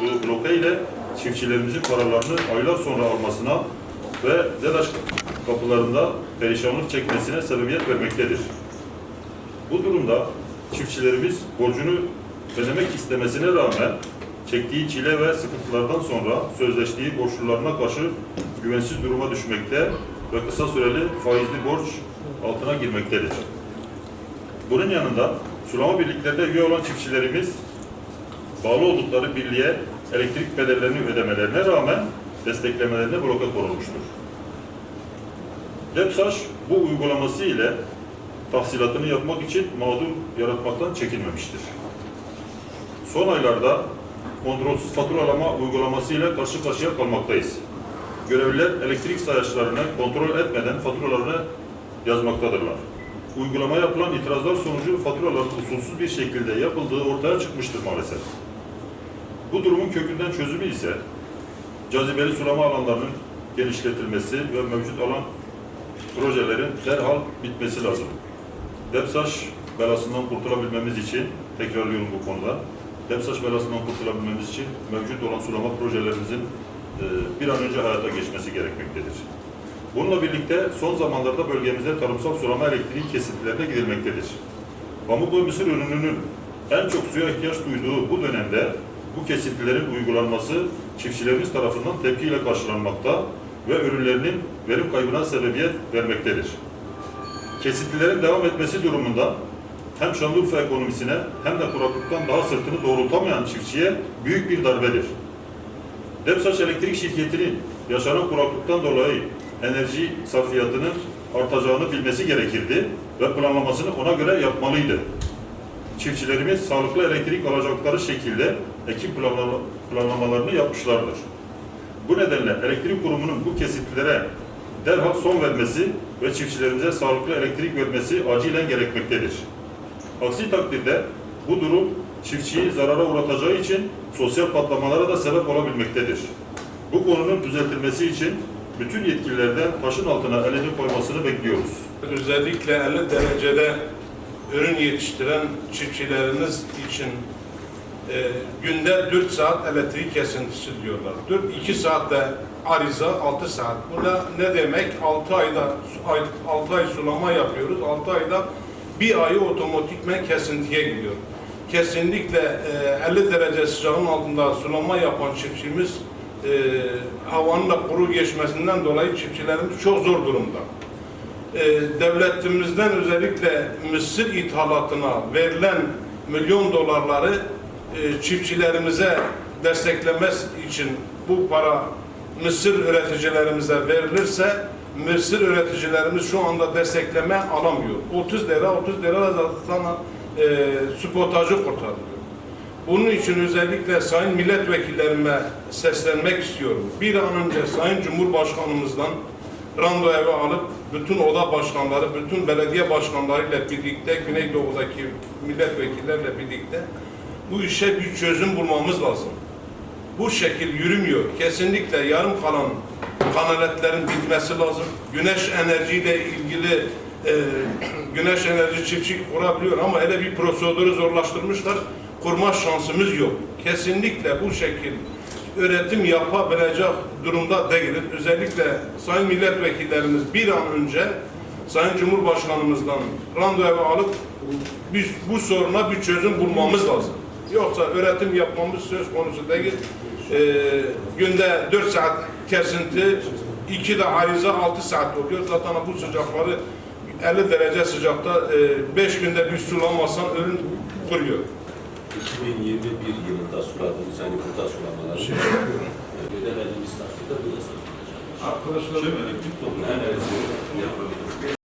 kurduğu bloke ile çiftçilerimizin paralarını aylar sonra almasına ve DEDAŞ kapılarında perişanlık çekmesine sebebiyet vermektedir. Bu durumda çiftçilerimiz borcunu ödemek istemesine rağmen çektiği çile ve sıkıntılardan sonra sözleştiği borçlularına karşı güvensiz duruma düşmekte ve kısa süreli faizli borç altına girmektedir. Bunun yanında sulama birliklerinde üye olan çiftçilerimiz bağlı oldukları birliğe elektrik bedellerini ödemelerine rağmen desteklemelerine bloke konulmuştur. DEPSAŞ bu uygulaması ile tahsilatını yapmak için mağdur yaratmaktan çekinmemiştir. Son aylarda kontrolsüz faturalama uygulaması ile karşı karşıya kalmaktayız. Görevliler elektrik sayaçlarını kontrol etmeden faturalarını yazmaktadırlar. Uygulamaya yapılan itirazlar sonucu faturaların usulsüz bir şekilde yapıldığı ortaya çıkmıştır maalesef. Bu durumun kökünden çözümü ise cazibeli sulama alanlarının genişletilmesi ve mevcut alan projelerin derhal bitmesi lazım. DEPSAŞ belasından kurtulabilmemiz için, tekrarlıyorum bu konuda, DEPSAŞ belasından kurtulabilmemiz için mevcut olan sulama projelerimizin e, bir an önce hayata geçmesi gerekmektedir. Bununla birlikte son zamanlarda bölgemizde tarımsal sulama elektriği kesintilerine gidilmektedir. Pamuk ve mısır ürününün en çok suya ihtiyaç duyduğu bu dönemde bu kesintilerin uygulanması çiftçilerimiz tarafından tepkiyle karşılanmakta ve ürünlerinin verim kaybına sebebiyet vermektedir. Kesintilerin devam etmesi durumunda hem Şanlıurfa ekonomisine hem de kuraklıktan daha sırtını doğrultamayan çiftçiye büyük bir darbedir. Depsaç Elektrik Şirketi'nin yaşanan kuraklıktan dolayı enerji sarfiyatının artacağını bilmesi gerekirdi ve planlamasını ona göre yapmalıydı. Çiftçilerimiz sağlıklı elektrik alacakları şekilde planla- planlamalarını yapmışlardır. Bu nedenle elektrik kurumunun bu kesintilere derhal son vermesi ve çiftçilerimize sağlıklı elektrik vermesi acilen gerekmektedir. Aksi takdirde bu durum çiftçiyi zarara uğratacağı için sosyal patlamalara da sebep olabilmektedir. Bu konunun düzeltilmesi için bütün yetkililerden taşın altına elini koymasını bekliyoruz. Özellikle 50 derecede ürün yetiştiren çiftçileriniz için e, günde 4 saat elektrik kesintisi diyorlar. 4, 2 saatte ariza 6 saat. Bu da ne demek? 6 ayda 6 ay sulama yapıyoruz. 6 ayda bir ayı otomatikmen kesintiye gidiyor. Kesinlikle e, 50 derece sıcağın altında sulama yapan çiftçimiz e, havanın da kuru geçmesinden dolayı çiftçilerimiz çok zor durumda e, devletimizden özellikle mısır ithalatına verilen milyon dolarları e, çiftçilerimize desteklemesi için bu para mısır üreticilerimize verilirse mısır üreticilerimiz şu anda destekleme alamıyor. 30 lira 30 lira zaten e, spotajı kurtarılıyor. Bunun için özellikle sayın milletvekillerime seslenmek istiyorum. Bir an önce sayın Cumhurbaşkanımızdan randevu alıp bütün oda başkanları, bütün belediye başkanlarıyla birlikte Güneydoğu'daki milletvekillerle birlikte bu işe bir çözüm bulmamız lazım. Bu şekil yürümüyor. Kesinlikle yarım kalan kanaletlerin bitmesi lazım. Güneş enerjiyle ilgili e, güneş enerji çiftçilik kurabiliyor ama öyle bir prosedürü zorlaştırmışlar. Kurma şansımız yok. Kesinlikle bu şekil üretim yapabilecek durumda değiliz. Özellikle sayın milletvekillerimiz bir an önce Sayın Cumhurbaşkanımızdan randevu alıp biz bu soruna bir çözüm bulmamız lazım. Yoksa üretim yapmamız söz konusu değil. Ee, günde 4 saat kesinti, 2 de ariza 6 saat oluyor. Zaten bu sıcakları 50 derece sıcakta 5 günde bir sulamazsan ürün kuruyor. 2021 yılında suladığımız yani burada sulamalar ödemediğimiz takdirde bu da satılacak. Arkadaşlar Evet.